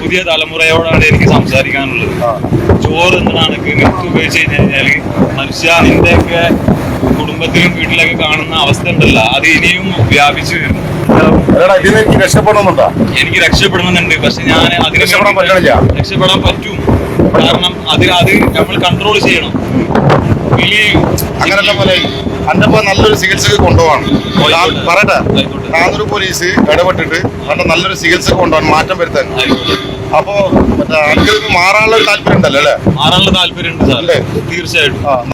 പുതിയ തലമുറയോടാണ് എനിക്ക് സംസാരിക്കാനുള്ളത്. ചോറ് എന്താണ് നിർത്തി ഉപയോഗിച്ച് കഴിഞ്ഞ് കഴിഞ്ഞാൽ മനുഷ്യ നിന്റെയൊക്കെ കുടുംബത്തിലും വീട്ടിലൊക്കെ കാണുന്ന അവസ്ഥ ഉണ്ടല്ലോ അത് ഇനിയും വ്യാപിച്ചു വരും. എടാ ഇതിന് എനിക്ക് രക്ഷപ്പെടണമെന്നുണ്ടോ? എനിക്ക് രക്ഷപ്പെടണമെന്നുണ്ട് പക്ഷെ ഞാൻ അതിന് രക്ഷപ്പെടാൻ പറ്റും. കാരണം അത് അത് നമ്മൾ കൺട്രോൾ ചെയ്യണം. വലിയ അങ്ങനല്ല പോലെ അന്റെ നല്ലൊരു ചികിത്സക്ക് കൊണ്ടുപോകണം. പറയട്ടെ. നാനൂറ് പോലീസ് ഇടപെട്ടിട്ട് അവന്റെ നല്ലൊരു ചികിത്സക്ക് കൊണ്ടുപോകാൻ മാറ്റം വരുത്താൻ. അപ്പോ മറ്റേ ഇത് മാറാനുള്ള താല്പര്യം ഉണ്ടല്ലോ അല്ലേ? മാറാനുള്ള താല്പര്യം സാർ തീർച്ചയായിട്ടും.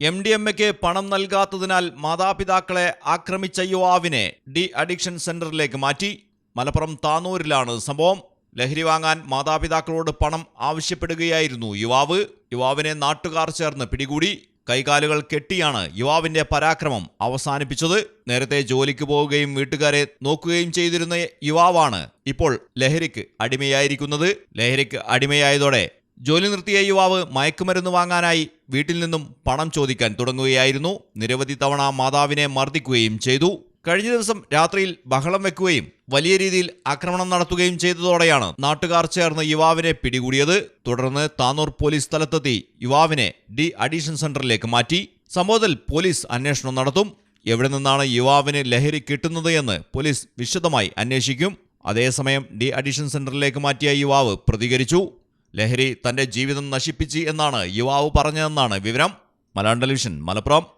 എം ഡി എം എക്ക് പണം നൽകാത്തതിനാൽ മാതാപിതാക്കളെ ആക്രമിച്ച യുവാവിനെ ഡി അഡിക്ഷൻ സെന്ററിലേക്ക് മാറ്റി. മലപ്പുറം താനൂരിലാണ് സംഭവം. ലഹരി വാങ്ങാൻ മാതാപിതാക്കളോട് പണം ആവശ്യപ്പെടുകയായിരുന്നു യുവാവ്. യുവാവിനെ നാട്ടുകാർ ചേർന്ന് പിടികൂടി കൈകാലുകൾ കെട്ടിയാണ് യുവാവിന്റെ പരാക്രമം അവസാനിപ്പിച്ചത്. നേരത്തെ ജോലിക്ക് പോവുകയും വീട്ടുകാരെ നോക്കുകയും ചെയ്തിരുന്ന യുവാവാണ് ഇപ്പോൾ ലഹരിക്ക് അടിമയായിരിക്കുന്നത്. ലഹരിക്ക് അടിമയായതോടെ ജോലി നിർത്തിയ യുവാവ് മയക്കുമരുന്ന് വാങ്ങാനായി വീട്ടിൽ നിന്നും പണം ചോദിക്കാൻ തുടങ്ങുകയായിരുന്നു. നിരവധി തവണ മാതാവിനെ മർദ്ദിക്കുകയും ചെയ്തു. കഴിഞ്ഞ ദിവസം രാത്രിയിൽ ബഹളം വെക്കുകയും വലിയ രീതിയിൽ ആക്രമണം നടത്തുകയും ചെയ്തതോടെയാണ് നാട്ടുകാർ ചേർന്ന് യുവാവിനെ പിടികൂടിയത്. തുടർന്ന് താനൂർ പോലീസ് സ്ഥലത്തെത്തി യുവാവിനെ ഡി അഡീഷൻ സെന്ററിലേക്ക് മാറ്റി. സംഭവത്തിൽ പോലീസ് അന്വേഷണം നടത്തും. എവിടെ നിന്നാണ് യുവാവിന് ലഹരി കിട്ടുന്നത് എന്ന് പോലീസ് വിശദമായി അന്വേഷിക്കും. അതേസമയം ഡി അഡീഷൻ സെന്ററിലേക്ക് മാറ്റിയ യുവാവ് പ്രതികരിച്ചു. ലഹരി തന്റെ ജീവിതം നശിപ്പിച്ച് എന്നാണ് യുവാവ് പറഞ്ഞതെന്നാണ് വിവരം. Malayalam television Malappuram.